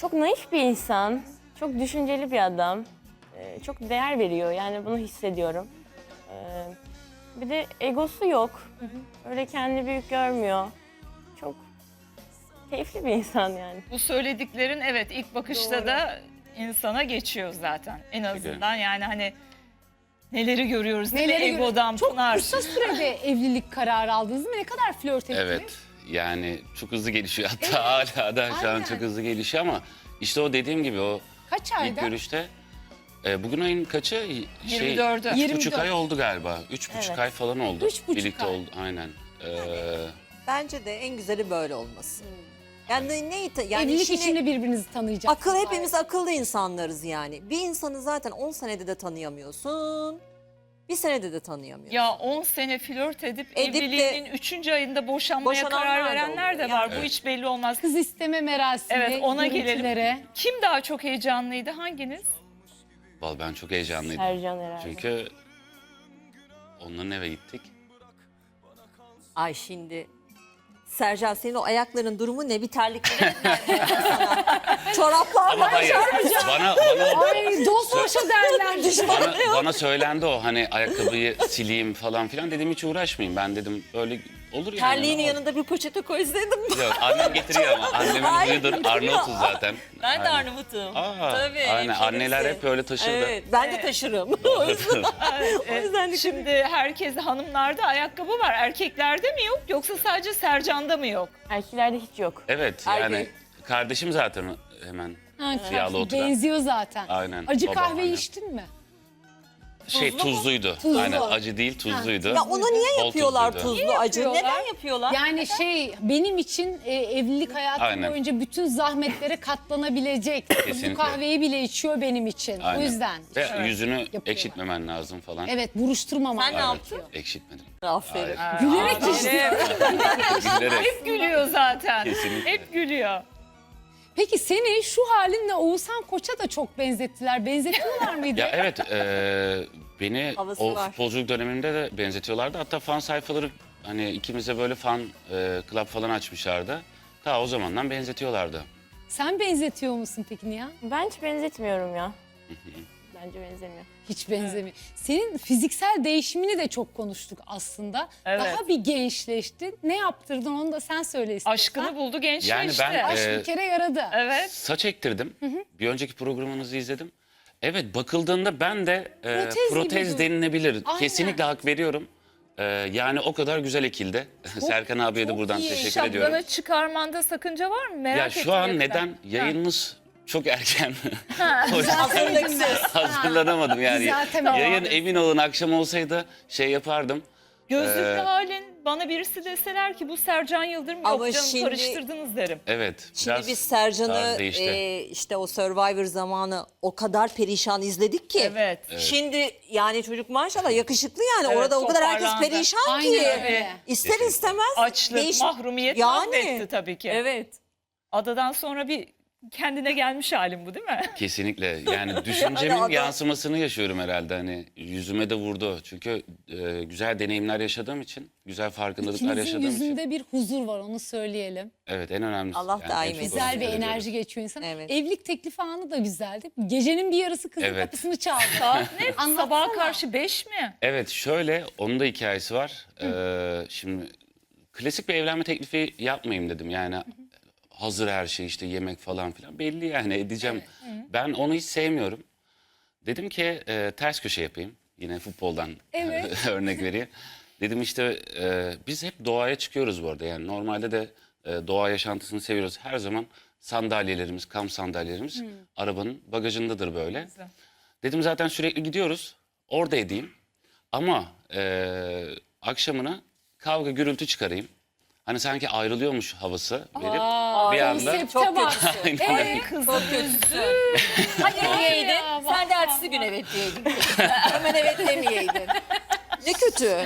Çok naif bir insan, çok düşünceli bir adam. Ee, çok değer veriyor yani bunu hissediyorum. Ee, bir de egosu yok. Öyle kendini büyük görmüyor. Çok keyifli bir insan yani. Bu söylediklerin evet ilk bakışta Doğru. da insana geçiyor zaten. En azından yani hani neleri görüyoruz değil mi? Egodan Çok Pınar. kısa sürede evlilik kararı aldınız mı? Ne kadar flört ettiniz? Evet. Yani çok hızlı gelişiyor. Hatta hala da şu an Aynen. çok hızlı gelişiyor ama işte o dediğim gibi o Kaç ilk ayda? görüşte e, bugün ayın kaçı? Şey, 24'ü. üç 24. buçuk ay oldu galiba. Üç buçuk Evet. ay falan oldu. Üç buçuk Birlikte ay. oldu aynen. Ee, Bence de en güzeli böyle olması. Yani ne yani Evlilik şimdi içinde birbirinizi tanıyacaksınız. akıl hepimiz akıllı insanlarız yani. Bir insanı zaten 10 senede de tanıyamıyorsun. Bir senede de tanıyamıyorsun. Ya 10 sene flört edip, Edip de- evliliğinin 3. ayında boşanmaya Boşananlar karar da verenler de oluyor. var. Yani. Bu hiç belli olmaz. Kız isteme merasimi, Evet, ona gelelim. görüntülere. Kim daha çok heyecanlıydı? Hanginiz? vallahi ben çok heyecanlıydım. Sercan herhalde. Çünkü onların eve gittik. Ay şimdi Sercan senin o ayakların durumu ne bir terlikleri. Çoraplar Ama hayır. Bana, bana, Ay dost başa derler. bana, bana söylendi o hani ayakkabıyı sileyim falan filan. Dedim hiç uğraşmayayım. Ben dedim öyle olur yani. terliğinin olur. yanında bir poşete koysaydım. Yok annem getiriyor ama. Annemin Ay, huyudur. getiriyor. Arnavutuz zaten. Ben de Aynen. Arnavut'um. Aa, Tabii. aynen. Anneler hep öyle taşırdı. Evet, ben de taşırım. o yüzden, o yüzden de Şimdi herkes hanımlarda ayakkabı var. Erkeklerde mi yok yoksa sadece Sercan'da mı yok? Erkeklerde hiç yok. Evet Erkek. yani kardeşim zaten hemen Ha, Yağlı oturan. benziyor zaten. Aynen, Acı baba, kahve aynen. içtin mi? Şey Tuzlu mu? tuzluydu. Tuzlu. Aynen acı değil tuzluydu. Ya onu niye Bol yapıyorlar tuzluydu. tuzlu acı? yapıyorlar? Neden yapıyorlar? Yani şey benim için e, evlilik hayatım Aynen. boyunca bütün zahmetlere katlanabilecek. Bu Kesinlikle. kahveyi bile içiyor benim için. Aynen. O yüzden. Ve yüzünü Yapıyorlar. ekşitmemen lazım falan. Evet buruşturmamak. Sen ne yaptın? Ekşitmedim. Aferin. Gülerek içti. Gülerek. Hep gülüyor zaten. Kesinlikle. Hep gülüyor. Peki seni şu halinle Oğuzhan Koç'a da çok benzettiler. Benzetiyorlar mıydı? Ya evet e, beni Havası o var. futbolculuk döneminde de benzetiyorlardı. Hatta fan sayfaları hani ikimize böyle fan e, club falan açmışlardı. Ta o zamandan benzetiyorlardı. Sen benzetiyor musun peki Nihan? Ben hiç benzetmiyorum ya. Bence benzemiyor. Hiç benzemiyor. Senin fiziksel değişimini de çok konuştuk aslında. Evet. Daha bir gençleştin. Ne yaptırdın onu da sen söyle istersen. Aşkını buldu gençleşti. Yani ben- Aşk Ee, bir kere yaradı. Evet. Saç ektirdim. Bir önceki programınızı izledim. Evet bakıldığında ben de e, Protez protez, gibi dur- denilebilir. Aynen. Kesinlikle hak veriyorum. E, yani o kadar güzel ekildi. Serkan abiye de çok buradan iyi. teşekkür ediyorum. çıkarmanda sakınca var mı? Merak Ya ettim şu an yakından. neden yayınınız çok erken. o yüzden Hazırlıksız. hazırlanamadım yani. Zaten o Yayın abi. emin olun akşam olsaydı şey yapardım. Gözlüklü Ee, halin bana birisi deseler ki bu Sercan Yıldırım yok Ama canım şimdi- karıştırdınız derim. Evet. Şimdi biraz biz Sercan'ı tarz değişti. e, işte o Survivor zamanı o kadar perişan izledik ki. Evet. Şimdi yani çocuk maşallah yakışıklı yani. Evet, Orada o kadar herkes toparlandı. perişan Aynen ki. öyle. İster istemez. Açlık, değiş- mahrumiyet Yani. mahvetti tabii ki. Evet. Adadan sonra bir kendine gelmiş halim bu değil mi? Kesinlikle. Yani düşüncemin adam- yansımasını yaşıyorum herhalde. Hani yüzüme de vurdu. Çünkü e, güzel deneyimler yaşadığım için, güzel farkındalıklar İkinizin yaşadığım için. yüzünde bir huzur var onu söyleyelim. Evet en önemlisi. Allah en daim çok etsin. Güzel bir söylüyorum. enerji geçiyor insan. Evet. Evlilik teklifi anı da güzeldi. Gecenin bir yarısı kızın Evet. kapısını çaldı. Ne? Sabaha karşı 5 mi? Evet şöyle onun da hikayesi var. Ee, şimdi klasik bir evlenme teklifi yapmayayım dedim. Yani hazır her şey işte yemek falan filan belli yani edeceğim. Ben onu hiç sevmiyorum. Dedim ki e, ters köşe yapayım. Yine futboldan Evet. örnek vereyim. Dedim işte e, biz hep doğaya çıkıyoruz bu arada. Yani normalde de e, doğa yaşantısını seviyoruz. Her zaman sandalyelerimiz, kamp sandalyelerimiz arabanın bagajındadır böyle. Güzel. Dedim zaten sürekli gidiyoruz. Orada edeyim. Ama e, akşamına kavga gürültü çıkarayım. Hani sanki ayrılıyormuş havası verip bir anda Konsepte Çok bak. Aynen. Kızım Hadi diyeydin. Sen de ertesi gün evet diyeydin. Hemen evet demeyeydin. Ne kötü.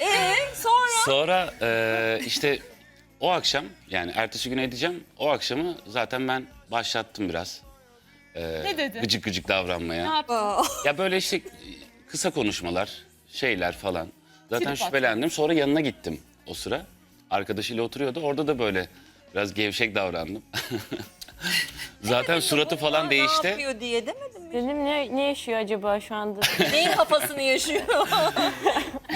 Ee sonra? Sonra e, işte o akşam yani ertesi gün edeceğim. O akşamı zaten ben başlattım biraz. E, Ne dedi? Gıcık gıcık davranmaya. Ne yaptın? Ya böyle işte kısa konuşmalar, şeyler falan. Zaten Trip attı. şüphelendim. Sonra yanına gittim o sıra. Arkadaşıyla oturuyordu. Orada da böyle biraz gevşek davrandım. Zaten suratı falan Ne değişti. yapıyor diye demedim mi? Dedim ne, ne yaşıyor acaba şu anda? Neyin kafasını yaşıyor?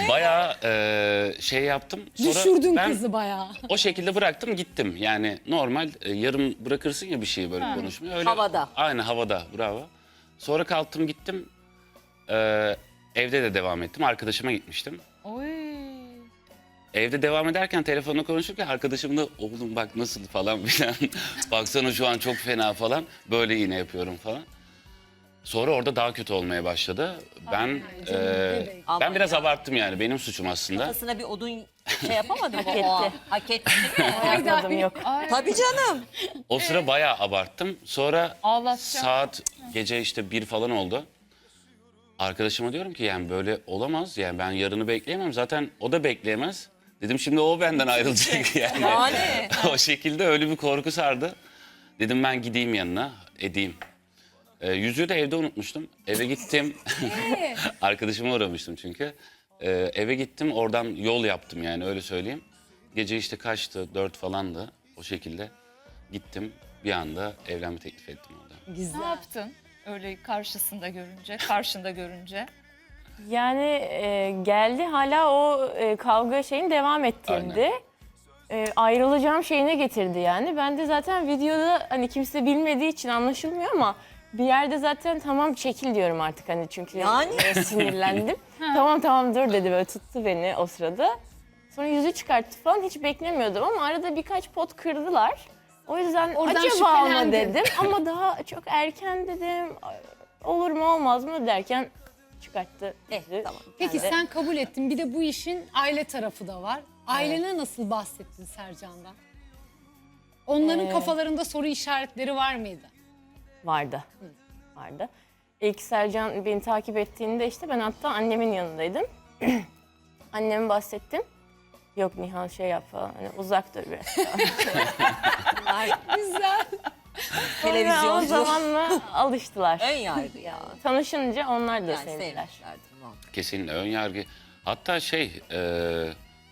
Bayağı e, şey yaptım. Sonra Düşürdün ben kızı bayağı. o şekilde bıraktım gittim. Yani normal e, yarım bırakırsın ya bir şeyi böyle konuşmuyor. Öyle, Havada. Aynı havada bravo. Sonra kalktım gittim. E, evde de devam ettim. Arkadaşıma gitmiştim. Evde devam ederken telefonla konuşurken arkadaşım da oğlum bak nasıl falan filan. Baksana şu an çok fena falan. Böyle iğne yapıyorum falan. Sonra orada daha kötü olmaya başladı. Ben canım, e, ben biraz ya. abarttım yani benim suçum aslında. Kafasına bir odun şey yapamadı mı? Hak etti. Hak etti değil mi? Yapmadım yok. Tabii canım. O sıra bayağı abarttım. Sonra Ağlatacağım. saat gece işte bir falan oldu. Arkadaşıma diyorum ki yani böyle olamaz. Yani ben yarını bekleyemem. Zaten o da bekleyemez. Dedim şimdi o benden ayrılacak yani. Yani. o şekilde öyle bir korku sardı. Dedim ben gideyim yanına edeyim. Ee, yüzüğü de evde unutmuştum. Eve gittim. Arkadaşıma uğramıştım çünkü. Ee, eve gittim oradan yol yaptım yani öyle söyleyeyim. Gece işte kaçtı? Dört falandı o şekilde. Gittim bir anda evlenme teklif ettim orada. Ne yaptın? Öyle karşısında görünce, karşında görünce. Yani e, geldi hala o e, kavga şeyin devam ettirdi. E, ayrılacağım şeyine getirdi yani. Ben de zaten videoda hani kimse bilmediği için anlaşılmıyor ama bir yerde zaten tamam çekil diyorum artık hani çünkü Yani? e, sinirlendim. tamam tamam dur dedi böyle tuttu beni o sırada. Sonra yüzü çıkarttı falan hiç beklemiyordum ama arada birkaç pot kırdılar. O yüzden Oradan acaba mı dedim ama daha çok erken dedim. Olur mu olmaz mı derken çıkarttı. Eh, tamam. Peki de- sen kabul ettin. Bir de bu işin aile tarafı da var. Ailene nasıl bahsettin Sercan'dan? Onların Ee, kafalarında soru işaretleri var mıydı? Vardı. Vardı. İlk Sercan beni takip ettiğinde işte ben hatta annemin yanındaydım. Anneme bahsettim. Yok Nihal şey yap falan. Hani uzak dur biraz. Bunlar Güzel. Sonra o zamanla alıştılar. Ön yargı ya. Tanışınca onlar da Yani sevdiler. sevmişlerdir muhakkak. Kesinlikle ön yargı. Hatta şey e,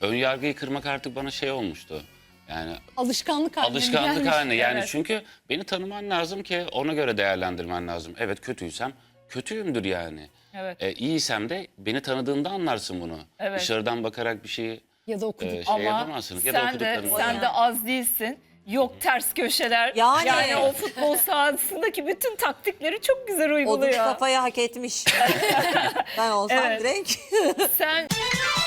ön yargıyı kırmak artık bana şey olmuştu. Yani Alışkanlık haline alışkanlık gelmiş. haline yani Evet. çünkü beni tanıman lazım ki ona göre değerlendirmen lazım. Evet kötüysem kötüyümdür yani. Evet. E, iyiysem de beni tanıdığında anlarsın bunu. Evet. Dışarıdan bakarak bir şeyi Ya da okuduk. e, şey Ama yapamazsın. Ya da sen de, okuduklarını. sen de az değilsin. Yok ters köşeler. Yani. o futbol sahasındaki bütün taktikleri çok güzel uyguluyor. kafaya hak etmiş. ben olsam Evet. direkt Sen